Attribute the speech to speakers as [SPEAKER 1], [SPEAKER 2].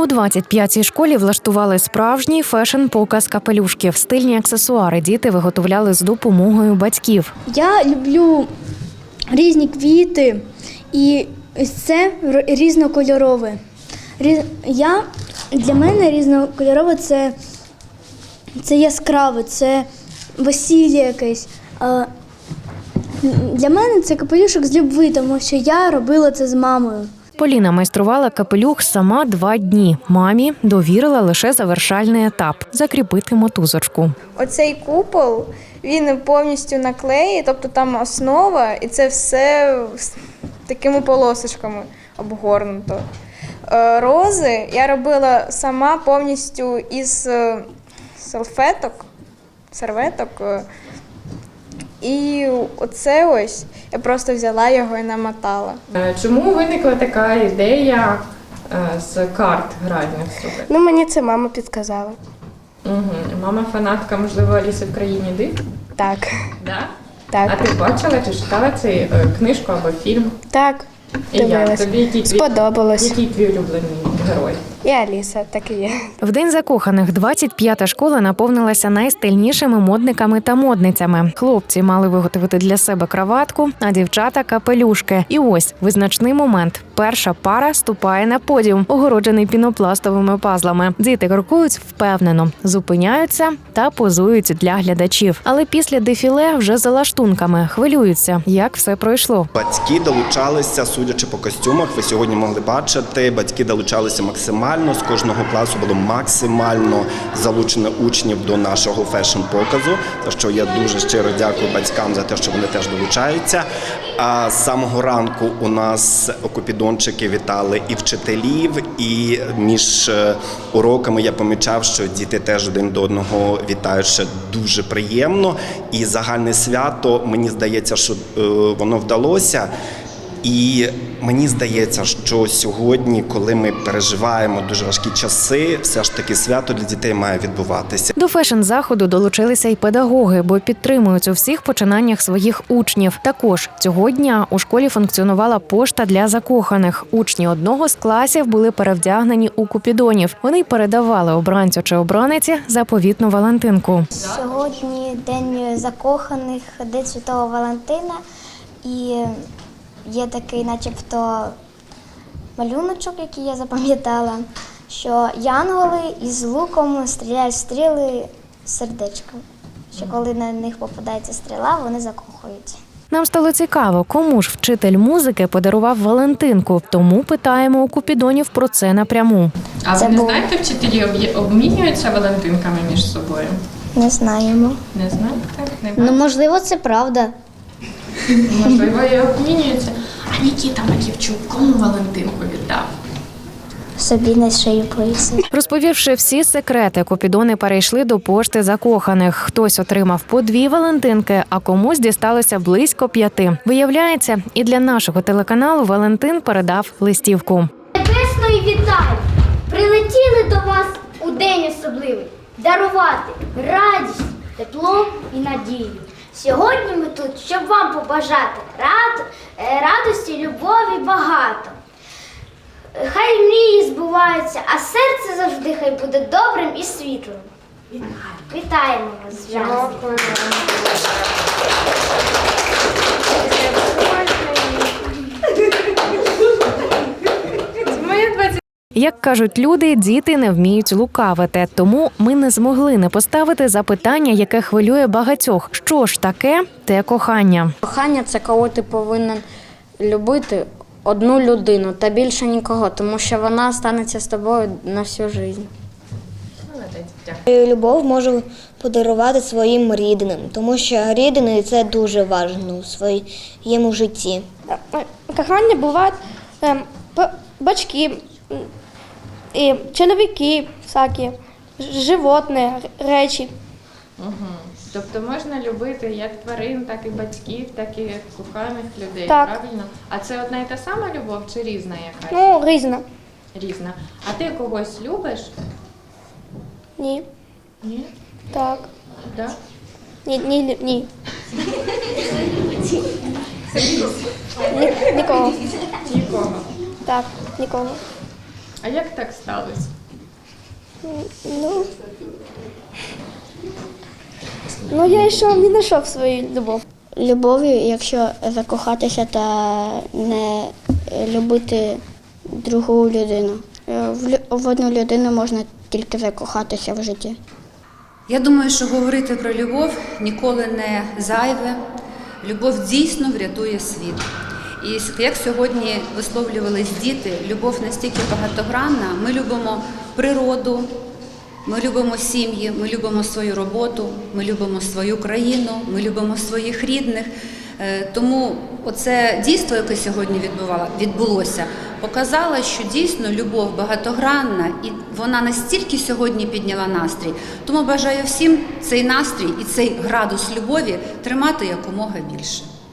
[SPEAKER 1] У 25-й школі влаштували справжній фешн-показ капелюшків. Стильні аксесуари діти виготовляли з допомогою батьків.
[SPEAKER 2] Я люблю різні квіти і це різнокольорове. Я, для мене різнокольорове це, це яскраве, це весілля якесь. Для мене це капелюшок з любви, тому що я робила це з мамою.
[SPEAKER 1] Поліна майструвала капелюх сама два дні. Мамі довірила лише завершальний етап закріпити мотузочку.
[SPEAKER 3] Оцей купол він повністю наклеєний, тобто там основа, і це все такими полосочками обгорнуто. Е, Рози я робила сама повністю із е, салфеток, серветок. е, І оце ось я просто взяла його і намотала.
[SPEAKER 4] Е, Чому виникла така ідея е, з карт гральних супер?
[SPEAKER 5] Ну, мені це мама підказала.
[SPEAKER 4] Угу. Мама фанатка, можливо, Аліси в країні див?
[SPEAKER 5] Так,
[SPEAKER 4] Да?
[SPEAKER 5] так,
[SPEAKER 4] А ти бачила чи читала цю е, книжку або фільм?
[SPEAKER 5] так.
[SPEAKER 4] І як
[SPEAKER 5] Дивилась.
[SPEAKER 4] тобі який твій,
[SPEAKER 5] Сподобалось.
[SPEAKER 4] який твій улюблений герой?
[SPEAKER 5] І Аліса, так і є.
[SPEAKER 1] В день закоханих 25-та школа наповнилася найстильнішими модниками та модницями. Хлопці мали виготовити для себе краватку, а дівчата капелюшки. І ось визначний момент. Перша пара ступає на подіум, огороджений пінопластовими пазлами. Діти крокують впевнено, зупиняються та позують для глядачів. Але після дефіле вже за лаштунками хвилюються, як все пройшло.
[SPEAKER 6] Батьки долучалися, судячи по костюмах. Ви сьогодні могли бачити. Батьки долучалися максимально. З кожного класу було максимально залучено учнів до нашого фешн-показу. За що я дуже щиро дякую батькам за те, що вони теж долучаються. А з самого ранку у нас окупідончики вітали і вчителів, і між е, уроками я помічав, що діти теж один до одного вітають ще дуже приємно. І загальне свято мені здається, що е, воно вдалося. І мені здається, що сьогодні, коли ми переживаємо дуже важкі часи, все ж таки свято для дітей має відбуватися.
[SPEAKER 1] До фешн заходу долучилися й педагоги, бо підтримують у всіх починаннях своїх учнів. Також цього дня у школі функціонувала пошта для закоханих. Учні одного з класів були перевдягнені у купідонів. Вони передавали обранцю чи обраниці заповітну Валентинку.
[SPEAKER 7] Сьогодні день закоханих, День Святого Валентина. І є такий, начебто, малюночок, який я запам'ятала, що янголи із луком стріляють стріли з сердечка. Що коли на них попадається стріла, вони закохуються.
[SPEAKER 1] Нам стало цікаво, кому ж вчитель музики подарував Валентинку. Тому питаємо у купідонів про це напряму.
[SPEAKER 4] А
[SPEAKER 7] Це
[SPEAKER 4] ви не
[SPEAKER 7] було.
[SPEAKER 4] знаєте, вчителі обмінюються валентинками між собою?
[SPEAKER 7] Не знаємо.
[SPEAKER 4] Не знаєте? Не
[SPEAKER 2] Ну, можливо, це правда.
[SPEAKER 4] Можливо, і обмінюються. А Нікіта Матівчук кому Валентинку віддав?
[SPEAKER 7] Собі на шию повісив.
[SPEAKER 1] Розповівши всі секрети, купідони перейшли до пошти закоханих. Хтось отримав по дві Валентинки, а комусь дісталося близько п'яти. Виявляється, і для нашого телеканалу Валентин передав листівку.
[SPEAKER 8] Небесної вітаю! Прилетіли до вас у день особливий дарувати радість, тепло і надію. Сьогодні ми тут, щоб вам побажати рад, е, радості, любові багато. Хай мрії збуваються, а серце завжди хай буде добрим і світлим. Вітаємо вас з
[SPEAKER 1] Як кажуть люди, діти не вміють лукавити, тому ми не змогли не поставити запитання, яке хвилює багатьох. Що ж таке те кохання?
[SPEAKER 9] Кохання це коли ти повинен любити одну людину та більше нікого, тому що вона станеться з тобою на всю життя.
[SPEAKER 10] Любов можу подарувати своїм рідним, тому що рідний це дуже важливо у своєму житті.
[SPEAKER 5] Кохання бувають ем, батьки, і чоловіки, всякі, животні, речі.
[SPEAKER 4] Угу. Тобто можна любити як тварин, так і батьків, так і коханих людей,
[SPEAKER 5] Так.
[SPEAKER 4] правильно? А це одна і та сама любов чи різна якась?
[SPEAKER 5] Ну, різно.
[SPEAKER 4] Різна. А ти когось любиш?
[SPEAKER 5] Ні.
[SPEAKER 4] Ні?
[SPEAKER 5] Так.
[SPEAKER 4] Да?
[SPEAKER 5] Ні, ні, ні. ні. Ні- Нікого.
[SPEAKER 4] Нікого.
[SPEAKER 5] Так, нікого.
[SPEAKER 4] А як так сталося?
[SPEAKER 5] Ну, ну я йшов, не знайшов свою любов.
[SPEAKER 11] Любов'ю, якщо закохатися та не любити другу людину. Е, В, в одну людину можна тільки закохатися в житті.
[SPEAKER 12] Я думаю, що говорити про любов ніколи не зайве. Любов дійсно врятує світ. І як сьогодні висловлювались діти, любов настільки багатогранна. Ми любимо природу, ми любимо сім'ї, ми любимо свою роботу, ми любимо свою країну, ми любимо своїх рідних. Е, Тому оце дійство, яке сьогодні відбулося, показало, що дійсно любов багатогранна і вона настільки сьогодні підняла настрій. Тому бажаю всім цей настрій і цей градус любові тримати якомога більше.